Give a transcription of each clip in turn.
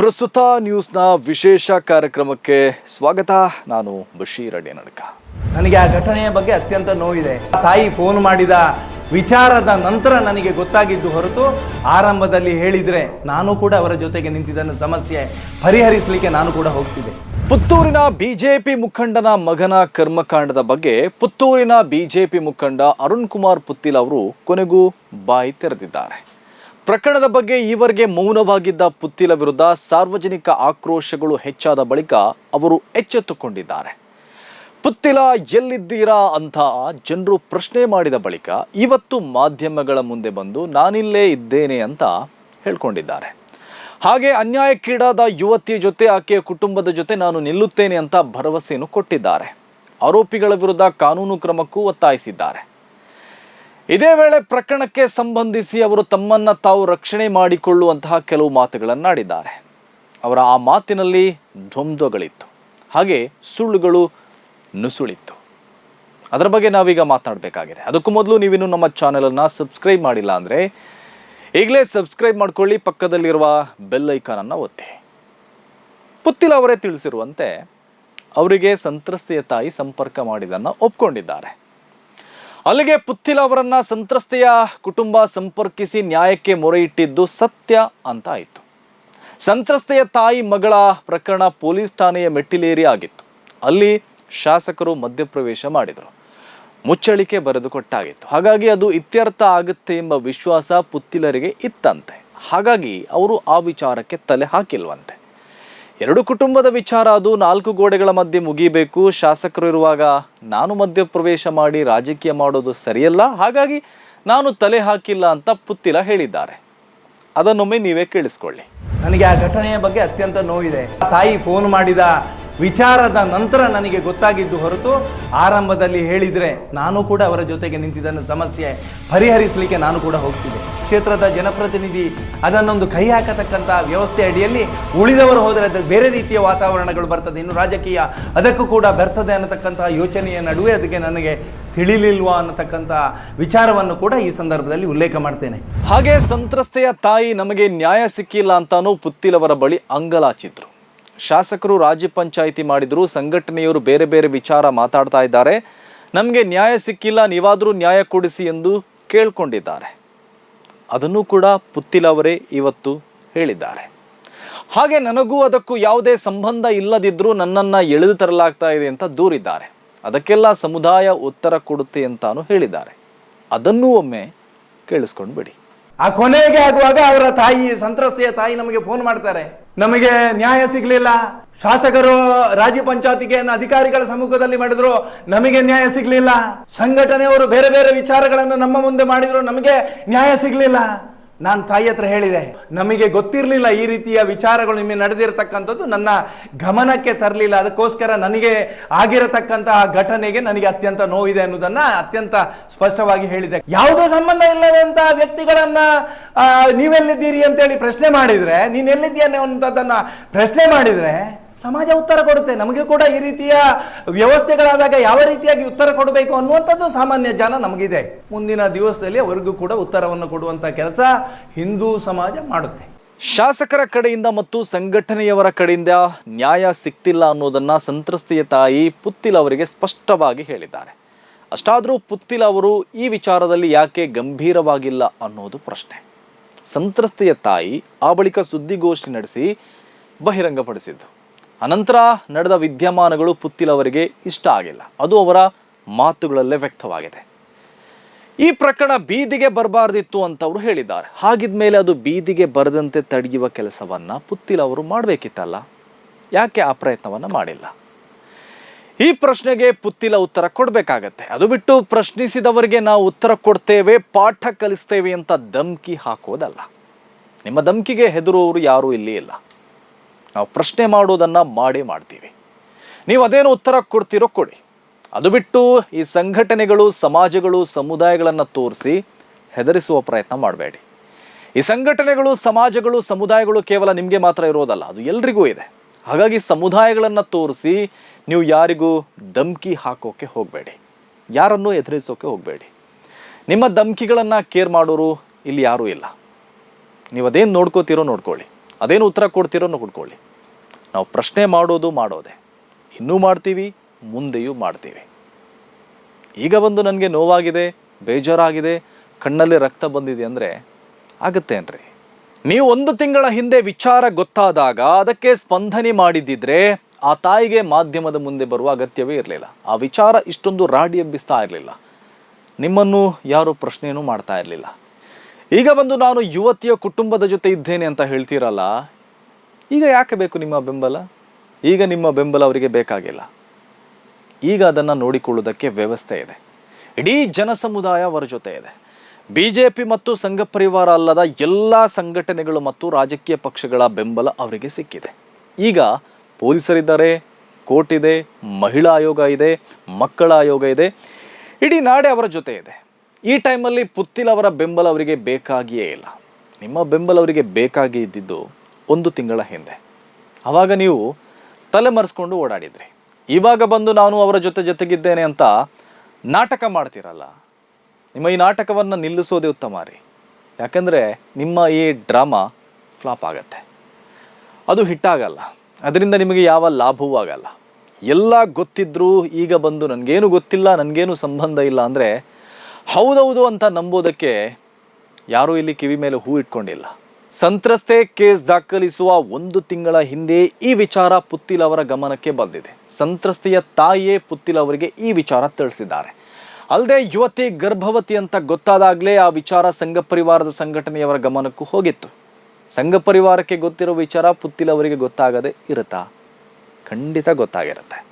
ಪ್ರಸ್ತುತ ನ್ಯೂಸ್ನ ವಿಶೇಷ ಕಾರ್ಯಕ್ರಮಕ್ಕೆ ಸ್ವಾಗತ. ನಾನು ಬಶೀರ್ ಅಡಿ ನಡ್ಕ. ನನಗೆ ಆ ಘಟನೆಯ ಬಗ್ಗೆ ಅತ್ಯಂತ ನೋವಿದೆ. ತಾಯಿ ಫೋನ್ ಮಾಡಿದ ವಿಚಾರದ ನಂತರ ನನಗೆ ಗೊತ್ತಾಗಿದ್ದು ಹೊರತು ಆರಂಭದಲ್ಲಿ ಹೇಳಿದ್ರೆ ನಾನು ಕೂಡ ಅವರ ಜೊತೆಗೆ ನಿಂತಿದ್ದನ್ನು ಸಮಸ್ಯೆ ಪರಿಹರಿಸಲಿಕ್ಕೆ ನಾನು ಕೂಡ ಹೋಗ್ತಿದ್ದೆ. ಪುತ್ತೂರಿನ ಬಿಜೆಪಿ ಮುಖಂಡನ ಮಗನ ಕರ್ಮಕಾಂಡದ ಬಗ್ಗೆ ಪುತ್ತೂರಿನ ಬಿಜೆಪಿ ಮುಖಂಡ ಅರುಣ್ ಕುಮಾರ್ ಪುತ್ತಿಲ್ ಅವರು ಕೊನೆಗೂ ಬಾಯಿ ತೆರೆದಿದ್ದಾರೆ. ಪ್ರಕರಣದ ಬಗ್ಗೆ ಈವರೆಗೆ ಮೌನವಾಗಿದ್ದ ಪುತ್ತಿಲ ವಿರುದ್ಧ ಸಾರ್ವಜನಿಕ ಆಕ್ರೋಶಗಳು ಹೆಚ್ಚಾದ ಬಳಿಕ ಅವರು ಎಚ್ಚೆತ್ತುಕೊಂಡಿದ್ದಾರೆ. ಪುತ್ತಿಲ ಎಲ್ಲಿದ್ದೀರಾ ಅಂತ ಜನರು ಪ್ರಶ್ನೆ ಮಾಡಿದ ಬಳಿಕ ಇವತ್ತು ಮಾಧ್ಯಮಗಳ ಮುಂದೆ ಬಂದು ನಾನಿಲ್ಲೇ ಇದ್ದೇನೆ ಅಂತ ಹೇಳ್ಕೊಂಡಿದ್ದಾರೆ. ಹಾಗೆ ಅನ್ಯಾಯಕ್ಕೀಡಾದ ಯುವತಿಯ ಜೊತೆ ಆಕೆಯ ಕುಟುಂಬದ ಜೊತೆ ನಾನು ನಿಲ್ಲುತ್ತೇನೆ ಅಂತ ಭರವಸೆಯನ್ನು ಕೊಟ್ಟಿದ್ದಾರೆ. ಆರೋಪಿಗಳ ವಿರುದ್ಧ ಕಾನೂನು ಕ್ರಮಕ್ಕೂ ಒತ್ತಾಯಿಸಿದ್ದಾರೆ. ಇದೇ ವೇಳೆ ಪ್ರಕರಣಕ್ಕೆ ಸಂಬಂಧಿಸಿ ಅವರು ತಮ್ಮನ್ನ ತಾವು ರಕ್ಷಣೆ ಮಾಡಿಕೊಳ್ಳುವಂತಹ ಕೆಲವು ಮಾತುಗಳನ್ನಾಡಿದ್ದಾರೆ ಅವರ ಆ ಮಾತಿನಲ್ಲಿ ದ್ವಂದ್ವಗಳಿತ್ತು. ಹಾಗೆ ಸುಳ್ಳುಗಳು ನುಸುಳಿತ್ತು. ಅದರ ಬಗ್ಗೆ ನಾವೀಗ ಮಾತನಾಡಬೇಕಾಗಿದೆ. ಅದಕ್ಕೂ ಮೊದಲು ನೀವಿನ್ನು ನಮ್ಮ ಚಾನೆಲನ್ನು ಸಬ್ಸ್ಕ್ರೈಬ್ ಮಾಡಿಲ್ಲ ಅಂದರೆ ಈಗಲೇ ಸಬ್ಸ್ಕ್ರೈಬ್ ಮಾಡ್ಕೊಳ್ಳಿ, ಪಕ್ಕದಲ್ಲಿರುವ ಬೆಲ್ ಐಕಾನನ್ನು ಒತ್ತಿ. ಪುತ್ತಿಲ ಅವರೇ ತಿಳಿಸಿರುವಂತೆ ಅವರಿಗೆ ಸಂತ್ರಸ್ತೆಯ ತಾಯಿ ಸಂಪರ್ಕ ಮಾಡಿದ್ದನ್ನು ಒಪ್ಕೊಂಡಿದ್ದಾರೆ. ಅಲ್ಲಿಗೆ ಪುತ್ತಿಲ ಅವರನ್ನ ಸಂತ್ರಸ್ತೆಯ ಕುಟುಂಬ ಸಂಪರ್ಕಿಸಿ ನ್ಯಾಯಕ್ಕೆ ಮೊರೆ ಇಟ್ಟಿದ್ದು ಸತ್ಯ ಅಂತ ಆಯಿತು. ಸಂತ್ರಸ್ತೆಯ ತಾಯಿ ಮಗಳ ಪ್ರಕರಣ ಪೊಲೀಸ್ ಠಾಣೆಯ ಮೆಟ್ಟಿಲೇರಿ ಆಗಿತ್ತು. ಅಲ್ಲಿ ಶಾಸಕರು ಮಧ್ಯಪ್ರವೇಶ ಮಾಡಿದರು. ಮುಚ್ಚಳಿಕೆ ಬರೆದುಕೊಟ್ಟಾಗಿತ್ತು ಹಾಗಾಗಿ ಅದು ಇತ್ಯರ್ಥ ಆಗುತ್ತೆ ಎಂಬ ವಿಶ್ವಾಸ ಪುತ್ತಿಲರಿಗೆ ಇತ್ತಂತೆ. ಹಾಗಾಗಿ ಅವರು ಆ ವಿಚಾರಕ್ಕೆ ತಲೆ ಹಾಕಿಲ್ವಂತೆ. ಎರಡು ಕುಟುಂಬದ ವಿಚಾರ ಅದು. ನಾಲ್ಕು ಗೋಡೆಗಳ ಮಧ್ಯೆ ಮುಗಿಬೇಕು ಶಾಸಕರು ಇರುವಾಗ ನಾನು ಮಧ್ಯಪ್ರವೇಶ ಮಾಡಿ ರಾಜಕೀಯ ಮಾಡೋದು ಸರಿಯಲ್ಲ. ಹಾಗಾಗಿ ನಾನು ತಲೆ ಹಾಕಿಲ್ಲ ಅಂತ ಪುತ್ತಿಲ ಹೇಳಿದ್ದಾರೆ. ಅದನ್ನೊಮ್ಮೆ ನೀವೇ ಕೇಳಿಸ್ಕೊಳ್ಳಿ. ನನಗೆ ಆ ಘಟನೆಯ ಬಗ್ಗೆ ಅತ್ಯಂತ ನೋವಿದೆ. ತಾಯಿ ಫೋನ್ ಮಾಡಿದ ವಿಚಾರದ ನಂತರ ನನಗೆ ಗೊತ್ತಾಗಿದ್ದು ಹೊರತು ಆರಂಭದಲ್ಲಿ ಹೇಳಿದರೆ ನಾನು ಕೂಡ ಅವರ ಜೊತೆಗೆ ನಿಂತಿದ್ದನ್ನು ಸಮಸ್ಯೆ ಪರಿಹರಿಸಲಿಕ್ಕೆ ನಾನು ಕೂಡ ಹೋಗ್ತಿದ್ದೆ. ಕ್ಷೇತ್ರದ ಜನಪ್ರತಿನಿಧಿ ಅದನ್ನೊಂದು ಕೈ ಹಾಕತಕ್ಕಂಥ ವ್ಯವಸ್ಥೆ ಅಡಿಯಲ್ಲಿ ಉಳಿದವರು ಹೋದರೆ ಅದು ಬೇರೆ ರೀತಿಯ ವಾತಾವರಣಗಳು ಬರ್ತದೆ. ಇನ್ನು ರಾಜಕೀಯ ಅದಕ್ಕೂ ಕೂಡ ಬರ್ತದೆ ಅನ್ನತಕ್ಕಂತಹ ಯೋಚನೆಯ ನಡುವೆ ಅದಕ್ಕೆ ನನಗೆ ತಿಳಿಲಿಲ್ವಾ ಅನ್ನತಕ್ಕಂಥ ವಿಚಾರವನ್ನು ಕೂಡ ಈ ಸಂದರ್ಭದಲ್ಲಿ ಉಲ್ಲೇಖ ಮಾಡ್ತೇನೆ. ಹಾಗೆ ಸಂತ್ರಸ್ತೆಯ ತಾಯಿ ನಮಗೆ ನ್ಯಾಯ ಸಿಕ್ಕಿಲ್ಲ ಅಂತಾನು ಪುತ್ತಿಲವರ ಬಳಿ ಅಂಗಲಾಚಿದ್ರು. ಶಾಸಕರು ರಾಜ್ಯ ಪಂಚಾಯಿತಿ ಮಾಡಿದ್ರು, ಸಂಘಟನೆಯವರು ಬೇರೆ ಬೇರೆ ವಿಚಾರ ಮಾತಾಡ್ತಾ ಇದ್ದಾರೆ. ನಮಗೆ ನ್ಯಾಯ ಸಿಕ್ಕಿಲ್ಲ, ನೀವಾದರೂ ನ್ಯಾಯ ಕೊಡಿಸಿ ಎಂದು ಕೇಳ್ಕೊಂಡಿದ್ದಾರೆ. ಅದನ್ನು ಕೂಡ ಪುತ್ತಿಲವರೇ ಇವತ್ತು ಹೇಳಿದ್ದಾರೆ. ಹಾಗೆ ನನಗೂ ಅದಕ್ಕೂ ಯಾವುದೇ ಸಂಬಂಧ ಇಲ್ಲದಿದ್ದರೂ ನನ್ನನ್ನು ಎಳೆದು ತರಲಾಗ್ತಾ ಇದೆ ಅಂತ ದೂರಿದ್ದಾರೆ. ಅದಕ್ಕೆಲ್ಲ ಸಮುದಾಯ ಉತ್ತರ ಕೊಡುತ್ತೆ ಅಂತಾನು ಹೇಳಿದ್ದಾರೆ. ಅದನ್ನೂ ಒಮ್ಮೆ ಕೇಳಿಸ್ಕೊಂಡು ಬಿಡಿ ಆ ಕೊನೆಗೆ ಆಗುವಾಗ ಅವರ ತಾಯಿ, ಸಂತ್ರಸ್ತೆಯ ತಾಯಿ ನಮಗೆ ಫೋನ್ ಮಾಡ್ತಾರೆ. ನಮಗೆ ನ್ಯಾಯ ಸಿಗ್ಲಿಲ್ಲ. ಶಾಸಕರು ರಾಜ್ಯ ಪಂಚಾಯತಿಗೆ ಅಧಿಕಾರಿಗಳ ಸಮ್ಮುಖದಲ್ಲಿ ಮಾಡಿದ್ರು. ನಮಗೆ ನ್ಯಾಯ ಸಿಗ್ಲಿಲ್ಲ. ಸಂಘಟನೆಯವರು ಬೇರೆ ಬೇರೆ ವಿಚಾರಗಳನ್ನು ನಮ್ಮ ಮುಂದೆ ಮಾಡಿದ್ರು. ನಮಗೆ ನ್ಯಾಯ ಸಿಗ್ಲಿಲ್ಲ. ನಾನು ತಾಯಿ ಹತ್ರ ಹೇಳಿದೆ, ನಮಗೆ ಗೊತ್ತಿರಲಿಲ್ಲ ಈ ರೀತಿಯ ವಿಚಾರಗಳು ನಿಮಗೆ ನಡೆದಿರತಕ್ಕಂಥದ್ದು, ನನ್ನ ಗಮನಕ್ಕೆ ತರಲಿಲ್ಲ, ಅದಕ್ಕೋಸ್ಕರ ನನಗೆ ಆಗಿರತಕ್ಕಂತಹ ಘಟನೆಗೆ ನನಗೆ ಅತ್ಯಂತ ನೋವಿದೆ ಅನ್ನೋದನ್ನ ಅತ್ಯಂತ ಸ್ಪಷ್ಟವಾಗಿ ಹೇಳಿದೆ. ಯಾವುದೇ ಸಂಬಂಧ ಇಲ್ಲದಂತ ವ್ಯಕ್ತಿಗಳನ್ನ ನೀವೆಲ್ಲಿದ್ದೀರಿ ಅಂತೇಳಿ ಪ್ರಶ್ನೆ ಮಾಡಿದ್ರೆ, ನೀನ್ ಎಲ್ಲಿದ್ದೀಯ ಅನ್ನುವಂಥದ್ದನ್ನ ಪ್ರಶ್ನೆ ಮಾಡಿದ್ರೆ ಸಮಾಜ ಉತ್ತರ ಕೊಡುತ್ತೆ. ನಮಗೆ ಕೂಡ ಈ ರೀತಿಯ ವ್ಯವಸ್ಥೆಗಳಾದಾಗ ಯಾವ ರೀತಿಯಾಗಿ ಉತ್ತರ ಕೊಡಬೇಕು ಅನ್ನುವಂಥದ್ದು ಸಾಮಾನ್ಯ ಜ್ಞಾನ ನಮಗಿದೆ. ಮುಂದಿನ ದಿವಸದಲ್ಲಿ ಅವರಿಗೂ ಕೂಡ ಉತ್ತರವನ್ನು ಕೊಡುವಂತ ಕೆಲಸ ಹಿಂದೂ ಸಮಾಜ ಮಾಡುತ್ತೆ. ಶಾಸಕರ ಕಡೆಯಿಂದ ಮತ್ತು ಸಂಘಟನೆಯವರ ಕಡೆಯಿಂದ ನ್ಯಾಯ ಸಿಕ್ತಿಲ್ಲ ಅನ್ನೋದನ್ನ ಸಂತ್ರಸ್ತೆಯ ತಾಯಿ ಪುತ್ತಿಲ್ ಅವರಿಗೆ ಸ್ಪಷ್ಟವಾಗಿ ಹೇಳಿದ್ದಾರೆ. ಅಷ್ಟಾದರೂ ಪುತ್ತಿಲ್ ಅವರು ಈ ವಿಚಾರದಲ್ಲಿ ಯಾಕೆ ಗಂಭೀರವಾಗಿಲ್ಲ ಅನ್ನೋದು ಪ್ರಶ್ನೆ. ಸಂತ್ರಸ್ತೆಯ ತಾಯಿ ಆ ಬಳಿಕ ಸುದ್ದಿಗೋಷ್ಠಿ ನಡೆಸಿ ಬಹಿರಂಗಪಡಿಸಿದ್ದು. ಅನಂತರ ನಡೆದ ವಿದ್ಯಮಾನಗಳು ಪುತ್ತಿಲ್ ಅವರಿಗೆ ಇಷ್ಟ ಆಗಿಲ್ಲ. ಅದು ಅವರ ಮಾತುಗಳಲ್ಲೇ ವ್ಯಕ್ತವಾಗಿದೆ. ಈ ಪ್ರಕರಣ ಬೀದಿಗೆ ಬರಬಾರ್ದಿತ್ತು ಅಂತ ಅವರು ಹೇಳಿದ್ದಾರೆ. ಹಾಗಿದ್ಮೇಲೆ ಅದು ಬೀದಿಗೆ ಬರದಂತೆ ತಡೆಯುವ ಕೆಲಸವನ್ನ ಪುತ್ತಿಲ್ ಅವರು ಮಾಡಬೇಕಿತ್ತಲ್ಲ? ಯಾಕೆ ಆ ಪ್ರಯತ್ನವನ್ನು ಮಾಡಿಲ್ಲ? ಈ ಪ್ರಶ್ನೆಗೆ ಪುತ್ತಿಲ ಉತ್ತರ ಕೊಡಬೇಕಾಗತ್ತೆ. ಅದು ಬಿಟ್ಟು ಪ್ರಶ್ನಿಸಿದವರಿಗೆ ನಾವು ಉತ್ತರ ಕೊಡ್ತೇವೆ, ಪಾಠ ಕಲಿಸ್ತೇವೆ ಅಂತ ಧಮ್ಕಿ ಹಾಕೋದಲ್ಲ. ನಿಮ್ಮ ಧಮ್ಕಿಗೆ ಹೆದರುವವರು ಯಾರೂ ಇಲ್ಲಿ ಇಲ್ಲ. ನಾವು ಪ್ರಶ್ನೆ ಮಾಡೋದನ್ನ ಮಾಡಿ ಮಾಡ್ತೀವಿ. ನೀವು ಅದೇನು ಉತ್ತರ ಕೊಡ್ತೀರೋ ಕೊಡಿ. ಅದು ಬಿಟ್ಟು ಈ ಸಂಘಟನೆಗಳು, ಸಮಾಜಗಳು, ಸಮುದಾಯಗಳನ್ನು ತೋರಿಸಿ ಹೆದರಿಸುವ ಪ್ರಯತ್ನ ಮಾಡಬೇಡಿ. ಈ ಸಂಘಟನೆಗಳು, ಸಮಾಜಗಳು, ಸಮುದಾಯಗಳು ಕೇವಲ ನಿಮಗೆ ಮಾತ್ರ ಇರೋದಲ್ಲ, ಅದು ಎಲ್ರಿಗೂ ಇದೆ. ಹಾಗಾಗಿ ಸಮುದಾಯಗಳನ್ನು ತೋರಿಸಿ ನೀವು ಯಾರಿಗೂ ಧಮ್ಕಿ ಹಾಕೋಕೆ ಹೋಗಬೇಡಿ. ಯಾರನ್ನೂ ಎದುರಿಸೋಕೆ ಹೋಗಬೇಡಿ. ನಿಮ್ಮ ಧಮ್ಕಿಗಳನ್ನು ಕೇರ್ ಮಾಡೋರು ಇಲ್ಲಿ ಯಾರೂ ಇಲ್ಲ. ನೀವು ಅದೇನು ನೋಡ್ಕೋತೀರೋ ನೋಡ್ಕೊಳ್ಳಿ. ಅದೇನು ಉತ್ತರ ಕೊಡ್ತಿರೋನು ಕೊಡ್ಕೊಳ್ಳಿ ನಾವು ಪ್ರಶ್ನೆ ಮಾಡೋದು ಮಾಡೋದೆ. ಇನ್ನೂ ಮಾಡ್ತೀವಿ, ಮುಂದೆಯೂ ಮಾಡ್ತೀವಿ. ಈಗ ಬಂದು ನನಗೆ ನೋವಾಗಿದೆ, ಬೇಜಾರಾಗಿದೆ, ಕಣ್ಣಲ್ಲಿ ರಕ್ತ ಬಂದಿದೆ ಅಂದರೆ ಆಗುತ್ತೇನ್ರಿ ನೀವು ಒಂದು ತಿಂಗಳ ಹಿಂದೆ ವಿಚಾರ ಗೊತ್ತಾದಾಗ ಅದಕ್ಕೆ ಸ್ಪಂದನೆ ಮಾಡಿದ್ದಿದ್ರೆ ಆ ತಾಯಿಗೆ ಮಾಧ್ಯಮದ ಮುಂದೆ ಬರುವ ಅಗತ್ಯವೇ ಇರಲಿಲ್ಲ. ಆ ವಿಚಾರ ಇಷ್ಟೊಂದು ರಾಡಿ ಎಬ್ಬಿಸ್ತಾ ಇರಲಿಲ್ಲ. ನಿಮ್ಮನ್ನು ಯಾರೂ ಪ್ರಶ್ನೆಯೂ ಮಾಡ್ತಾ ಇರಲಿಲ್ಲ. ಈಗ ಬಂದು ನಾನು ಯುವತಿಯ ಕುಟುಂಬದ ಜೊತೆ ಇದ್ದೇನೆ ಅಂತ ಹೇಳ್ತೀರಲ್ಲ, ಈಗ ಯಾಕೆ ಬೇಕು ನಿಮ್ಮ ಬೆಂಬಲ? ಈಗ ನಿಮ್ಮ ಬೆಂಬಲ ಅವರಿಗೆ ಬೇಕಾಗಿಲ್ಲ. ಈಗ ಅದನ್ನು ನೋಡಿಕೊಳ್ಳುವುದಕ್ಕೆ ವ್ಯವಸ್ಥೆ ಇದೆ. ಇಡೀ ಜನಸಮುದಾಯ ಅವರ ಜೊತೆ ಇದೆ. ಬಿ ಜೆ ಪಿ ಮತ್ತು ಸಂಘ ಪರಿವಾರ ಅಲ್ಲದ ಎಲ್ಲ ಸಂಘಟನೆಗಳು ಮತ್ತು ರಾಜಕೀಯ ಪಕ್ಷಗಳ ಬೆಂಬಲ ಅವರಿಗೆ ಸಿಕ್ಕಿದೆ. ಈಗ ಪೊಲೀಸರಿದ್ದಾರೆ, ಕೋರ್ಟ್ ಇದೆ, ಮಹಿಳಾ ಆಯೋಗ ಇದೆ, ಮಕ್ಕಳ ಆಯೋಗ ಇದೆ, ಇಡೀ ನಾಡೆ ಅವರ ಜೊತೆ ಇದೆ. ಈ ಟೈಮಲ್ಲಿ ಪುತ್ತಿಲ್ ಅವರ ಬೆಂಬಲ ಅವರಿಗೆ ಬೇಕಾಗಿಯೇ ಇಲ್ಲ. ನಿಮ್ಮ ಬೆಂಬಲ ಅವರಿಗೆ ಬೇಕಾಗಿ ಇದ್ದಿದ್ದು ಒಂದು ತಿಂಗಳ ಹಿಂದೆ. ಆವಾಗ ನೀವು ತಲೆಮರೆಸ್ಕೊಂಡು ಓಡಾಡಿದ್ರಿ. ಇವಾಗ ಬಂದು ನಾನು ಅವರ ಜೊತೆ ಜೊತೆಗಿದ್ದೇನೆ ಅಂತ ನಾಟಕ ಮಾಡ್ತೀರಲ್ಲ? ನಿಮ್ಮ ಈ ನಾಟಕವನ್ನು ನಿಲ್ಲಿಸೋದೇ ಉತ್ತಮ ರೀ. ಯಾಕಂದರೆ ನಿಮ್ಮ ಈ ಡ್ರಾಮಾ ಫ್ಲಾಪ್ ಆಗತ್ತೆ. ಅದು ಹಿಟ್ಟಾಗಲ್ಲ. ಅದರಿಂದ ನಿಮಗೆ ಯಾವ ಲಾಭವೂ ಆಗಲ್ಲ. ಎಲ್ಲ ಗೊತ್ತಿದ್ದರೂ ಈಗ ಬಂದು ನನಗೇನು ಗೊತ್ತಿಲ್ಲ, ನನಗೇನು ಸಂಬಂಧ ಇಲ್ಲ ಅಂದರೆ ಹೌದೌದು ಅಂತ ನಂಬೋದಕ್ಕೆ ಯಾರೂ ಇಲ್ಲಿ ಕಿವಿ ಮೇಲೆ ಹೂ ಇಟ್ಕೊಂಡಿಲ್ಲ. ಸಂತ್ರಸ್ತೆ ಕೇಸ್ ದಾಖಲಿಸುವ ಒಂದು ತಿಂಗಳ ಹಿಂದೆ ಈ ವಿಚಾರ ಪುತ್ತಿಲ್ ಅವರ ಗಮನಕ್ಕೆ ಬಂದಿದೆ. ಸಂತ್ರಸ್ತೆಯ ತಾಯಿಯೇ ಪುತ್ತಿಲ್ ಅವರಿಗೆ ಈ ವಿಚಾರ ತಿಳಿಸಿದ್ದಾರೆ. ಅಲ್ಲದೆ ಯುವತಿ ಗರ್ಭವತಿ ಅಂತ ಗೊತ್ತಾದಾಗಲೇ ಆ ವಿಚಾರ ಸಂಘ ಪರಿವಾರದ ಸಂಘಟನೆಯವರ ಗಮನಕ್ಕೂ ಹೋಗಿತ್ತು. ಸಂಘ ಪರಿವಾರಕ್ಕೆ ಗೊತ್ತಿರೋ ವಿಚಾರ ಪುತ್ತಿಲ್ ಅವರಿಗೆ ಗೊತ್ತಾಗದೆ ಇರುತ್ತಾ? ಖಂಡಿತ ಗೊತ್ತಾಗಿರುತ್ತೆ.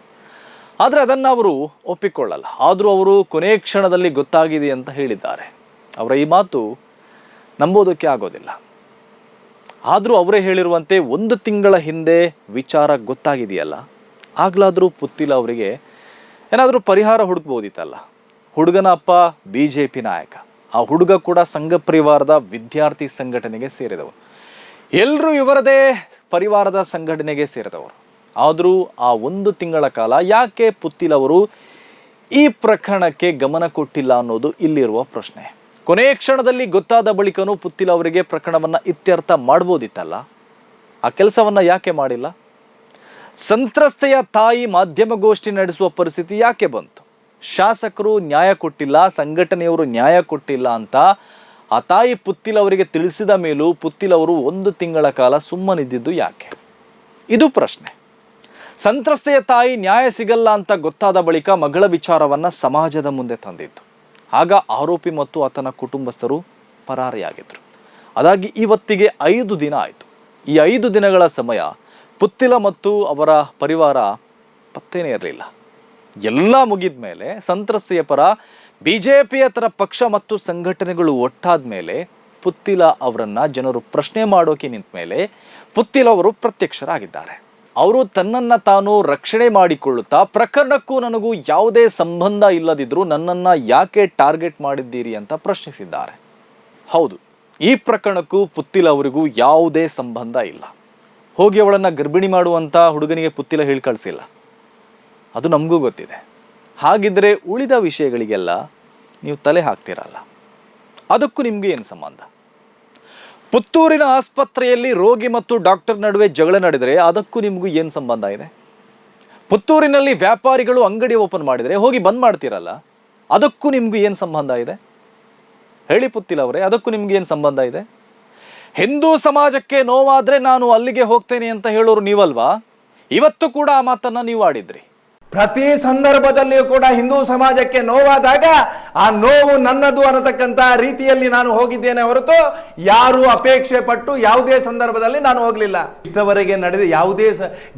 ಆದರೆ ಅದನ್ನು ಅವರು ಒಪ್ಪಿಕೊಳ್ಳಲ್ಲ. ಆದರೂ ಅವರು ಕೊನೆ ಕ್ಷಣದಲ್ಲಿ ಗೊತ್ತಾಗಿದೆ ಅಂತ ಹೇಳಿದ್ದಾರೆ. ಅವರ ಈ ಮಾತು ನಂಬೋದಕ್ಕೆ ಆಗೋದಿಲ್ಲ. ಆದರೂ ಅವರೇ ಹೇಳಿರುವಂತೆ ಒಂದು ತಿಂಗಳ ಹಿಂದೆ ವಿಚಾರ ಗೊತ್ತಾಗಿದೆಯಲ್ಲ? ಆಗ್ಲಾದರೂ ಪುತ್ತಿಲ ಅವರಿಗೆ ಏನಾದರೂ ಪರಿಹಾರ ಹುಡುಕ್ಬೋದಿತ್ತಲ್ಲ? ಹುಡುಗನ ಅಪ್ಪ ಬಿ ಜೆ ಪಿ ನಾಯಕ. ಆ ಹುಡುಗ ಕೂಡ ಸಂಘ ಪರಿವಾರದ ವಿದ್ಯಾರ್ಥಿ ಸಂಘಟನೆಗೆ ಸೇರಿದವರು ಎಲ್ಲರೂ ಇವರದೇ ಪರಿವಾರದ ಸಂಘಟನೆಗೆ ಸೇರಿದವರು. ಆದರೂ ಆ ಒಂದು ತಿಂಗಳ ಕಾಲ ಯಾಕೆ ಪುತ್ತಿಲ್ ಅವರು ಈ ಪ್ರಕರಣಕ್ಕೆ ಗಮನ ಕೊಟ್ಟಿಲ್ಲ ಅನ್ನೋದು ಇಲ್ಲಿರುವ ಪ್ರಶ್ನೆ. ಕೊನೆಯ ಕ್ಷಣದಲ್ಲಿ ಗೊತ್ತಾದ ಬಳಿಕನೂ ಪುತ್ತಿಲ್ ಅವರಿಗೆ ಪ್ರಕರಣವನ್ನು ಇತ್ಯರ್ಥ ಮಾಡ್ಬೋದಿತ್ತಲ್ಲ? ಆ ಕೆಲಸವನ್ನು ಯಾಕೆ ಮಾಡಿಲ್ಲ? ಸಂತ್ರಸ್ತೆಯ ತಾಯಿ ಮಾಧ್ಯಮಗೋಷ್ಠಿ ನಡೆಸುವ ಪರಿಸ್ಥಿತಿ ಯಾಕೆ ಬಂತು? ಶಾಸಕರು ನ್ಯಾಯ ಕೊಟ್ಟಿಲ್ಲ, ಸಂಘಟನೆಯವರು ನ್ಯಾಯ ಕೊಟ್ಟಿಲ್ಲ ಅಂತ ಆ ತಾಯಿ ಪುತ್ತಿಲ್ ಅವರಿಗೆ ತಿಳಿಸಿದ ಮೇಲೂ ಪುತ್ತಿಲ್ ಅವರು ಒಂದು ತಿಂಗಳ ಕಾಲ ಸುಮ್ಮನಿದ್ದಿದ್ದು ಯಾಕೆ? ಇದು ಪ್ರಶ್ನೆ. ಸಂತ್ರಸ್ತೆಯ ತಾಯಿ ನ್ಯಾಯ ಸಿಗಲ್ಲ ಅಂತ ಗೊತ್ತಾದ ಬಳಿಕ ಮಗಳ ವಿಚಾರವನ್ನ ಸಮಾಜದ ಮುಂದೆ ತಂದಿತ್ತು. ಆಗ ಆರೋಪಿ ಮತ್ತು ಆತನ ಕುಟುಂಬಸ್ಥರು ಪರಾರಿಯಾಗಿದ್ದರು ಅದಾಗಿ ಇವತ್ತಿಗೆ ಐದು ದಿನ ಆಯಿತು. ಈ ಐದು ದಿನಗಳ ಸಮಯ ಪುತ್ತಿಲ ಮತ್ತು ಅವರ ಪರಿವಾರ ಪತ್ತೇನೇ ಇರಲಿಲ್ಲ. ಎಲ್ಲ ಮುಗಿದ ಮೇಲೆ ಸಂತ್ರಸ್ತೆಯ ಪರ ಬಿ ಜೆ ಪಕ್ಷ ಮತ್ತು ಸಂಘಟನೆಗಳು ಒಟ್ಟಾದ ಮೇಲೆ ಪುತ್ತಿಲ ಅವರನ್ನು ಜನರು ಪ್ರಶ್ನೆ ಮಾಡೋಕೆ ನಿಂತ ಮೇಲೆ ಪುತ್ತಿಲ ಅವರು ಪ್ರತ್ಯಕ್ಷರಾಗಿದ್ದಾರೆ. ಅವರು ತನ್ನನ್ನು ತಾನು ರಕ್ಷಣೆ ಮಾಡಿಕೊಳ್ಳುತ್ತಾ, ಪ್ರಕರಣಕ್ಕೂ ನನಗೂ ಯಾವುದೇ ಸಂಬಂಧ ಇಲ್ಲದಿದ್ದರೂ ನನ್ನನ್ನು ಯಾಕೆ ಟಾರ್ಗೆಟ್ ಮಾಡಿದ್ದೀರಿ ಅಂತ ಪ್ರಶ್ನಿಸಿದ್ದಾರೆ. ಹೌದು, ಈ ಪ್ರಕರಣಕ್ಕೂ ಪುತ್ತಿಲ ಅವರಿಗೂ ಯಾವುದೇ ಸಂಬಂಧ ಇಲ್ಲ. ಹೋಗಿ ಅವಳನ್ನು ಗರ್ಭಿಣಿ ಮಾಡುವಂಥ ಹುಡುಗನಿಗೆ ಪುತ್ತಿಲ ಹೇಳಿ ಕಳಿಸಿಲ್ಲ ಅದು ನಮಗೂ ಗೊತ್ತಿದೆ. ಹಾಗಿದ್ದರೆ ಉಳಿದ ವಿಷಯಗಳಿಗೆಲ್ಲ ನೀವು ತಲೆ ಹಾಕ್ತಿರಲ್ಲ. ಅದಕ್ಕೂ ನಿಮಗೆ ಏನು ಸಂಬಂಧ? ಪುತ್ತೂರಿನ ಆಸ್ಪತ್ರೆಯಲ್ಲಿ ರೋಗಿ ಮತ್ತು ಡಾಕ್ಟರ್ ನಡುವೆ ಜಗಳ ನಡೆದರೆ ಅದಕ್ಕೂ ನಿಮಗೂ ಏನು ಸಂಬಂಧ ಇದೆ? ಪುತ್ತೂರಿನಲ್ಲಿ ವ್ಯಾಪಾರಿಗಳು ಅಂಗಡಿ ಓಪನ್ ಮಾಡಿದರೆ ಹೋಗಿ ಬಂದ್ ಮಾಡ್ತೀರಲ್ಲ, ಅದಕ್ಕೂ ನಿಮಗೂ ಏನು ಸಂಬಂಧ ಇದೆ? ಹೇಳಿ ಪುತ್ತಿಲ್ಲ ಅವರೇ, ಅದಕ್ಕೂ ನಿಮ್ಗೆ ಏನು ಸಂಬಂಧ ಇದೆ? ಹಿಂದೂ ಸಮಾಜಕ್ಕೆ ನೋವಾದರೆ ನಾನು ಅಲ್ಲಿಗೆ ಹೋಗ್ತೇನೆ ಅಂತ ಹೇಳೋರು ನೀವಲ್ವಾ? ಇವತ್ತು ಕೂಡ ಆ ಮಾತನ್ನು ನೀವು ಆಡಿದ್ರಿ. ಪ್ರತಿ ಸಂದರ್ಭದಲ್ಲಿಯೂ ಕೂಡ ಹಿಂದೂ ಸಮಾಜಕ್ಕೆ ನೋವಾದಾಗ ಆ ನೋವು ನನ್ನದು ಅನ್ನತಕ್ಕಂತಹ ರೀತಿಯಲ್ಲಿ ನಾನು ಹೋಗಿದ್ದೇನೆ ಹೊರತು ಯಾರು ಅಪೇಕ್ಷೆ ಪಟ್ಟು ಯಾವುದೇ ಸಂದರ್ಭದಲ್ಲಿ ನಾನು ಹೋಗಲಿಲ್ಲ. ಇಷ್ಟವರೆಗೆ ನಡೆದ ಯಾವುದೇ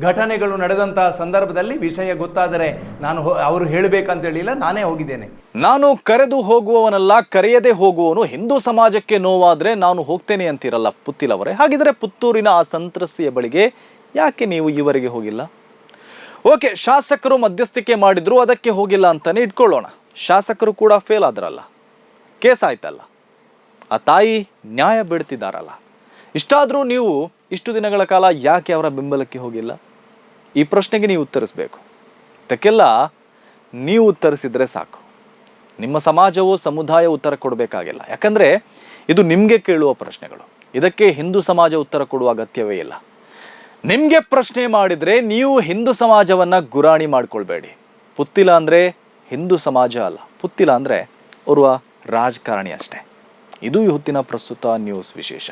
ಘಟನೆಗಳು ನಡೆದಂತಹ ಸಂದರ್ಭದಲ್ಲಿ ವಿಷಯ ಗೊತ್ತಾದರೆ ನಾನು ಅವರು ಹೇಳಬೇಕಂತ ಹೇಳಿಲ್ಲ, ನಾನೇ ಹೋಗಿದ್ದೇನೆ. ನಾನು ಕರೆದು ಹೋಗುವವನಲ್ಲ, ಕರೆಯದೆ ಹೋಗುವವನು ಹಿಂದೂ ಸಮಾಜಕ್ಕೆ ನೋವಾದ್ರೆ ನಾನು ಹೋಗ್ತೇನೆ ಅಂತಿರಲ್ಲ ಪುತ್ತಿಲವರೇ ಹಾಗಿದ್ರೆ ಪುತ್ತೂರಿನ ಆ ಸಂತ್ರಸ್ತೆಯ ಬಳಿಗೆ ಯಾಕೆ ನೀವು ಈವರೆಗೆ ಹೋಗಿಲ್ಲ? ಓಕೆ, ಶಾಸಕರು ಮಧ್ಯಸ್ಥಿಕೆ ಮಾಡಿದ್ರು, ಅದಕ್ಕೆ ಹೋಗಿಲ್ಲ ಅಂತಾನೆ ಇಟ್ಕೊಳ್ಳೋಣ. ಶಾಸಕರು ಕೂಡ ಫೇಲ್ ಆದ್ರಲ್ಲ. ಕೇಸ್ ಆಯ್ತಲ್ಲ. ಆ ತಾಯಿ ನ್ಯಾಯ ಬಿಡ್ತಿದ್ದಾರಲ್ಲ ಇಷ್ಟಾದರೂ ನೀವು ಇಷ್ಟು ದಿನಗಳ ಕಾಲ ಯಾಕೆ ಅವರ ಬೆಂಬಲಕ್ಕೆ ಹೋಗಿಲ್ಲ? ಈ ಪ್ರಶ್ನೆಗೆ ನೀವು ಉತ್ತರಿಸಬೇಕು. ಇದಕ್ಕೆಲ್ಲ ನೀವು ಉತ್ತರಿಸಿದ್ರೆ ಸಾಕು. ನಿಮ್ಮ ಸಮಾಜವು ಸಮುದಾಯ ಉತ್ತರ ಕೊಡಬೇಕಾಗಿಲ್ಲ. ಯಾಕಂದರೆ ಇದು ನಿಮಗೆ ಕೇಳುವ ಪ್ರಶ್ನೆಗಳು. ಇದಕ್ಕೆ ಹಿಂದೂ ಸಮಾಜ ಉತ್ತರ ಕೊಡುವ ಅಗತ್ಯವೇ ಇಲ್ಲ. ನಿಮಗೆ ಪ್ರಶ್ನೆ ಮಾಡಿದರೆ ನೀವು ಹಿಂದೂ ಸಮಾಜವನ್ನು ಗುರಾಣಿ ಮಾಡ್ಕೊಳ್ಬೇಡಿ. ಪುತ್ತಿಲ ಅಂದರೆ ಹಿಂದೂ ಸಮಾಜ ಅಲ್ಲ. ಪುತ್ತಿಲ ಅಂದರೆ ಓರ್ವ ರಾಜಕಾರಣಿ ಅಷ್ಟೇ. ಇದು ಇವತ್ತಿನ ಪ್ರಸ್ತುತ ನ್ಯೂಸ್ ವಿಶೇಷ.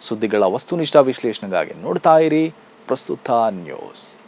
ಸುದ್ದಿಗಳ ವಸ್ತುನಿಷ್ಠ ವಿಶ್ಲೇಷಣೆಗಾಗಿ ನೋಡ್ತಾ ಇರಿ ಪ್ರಸ್ತುತ ನ್ಯೂಸ್.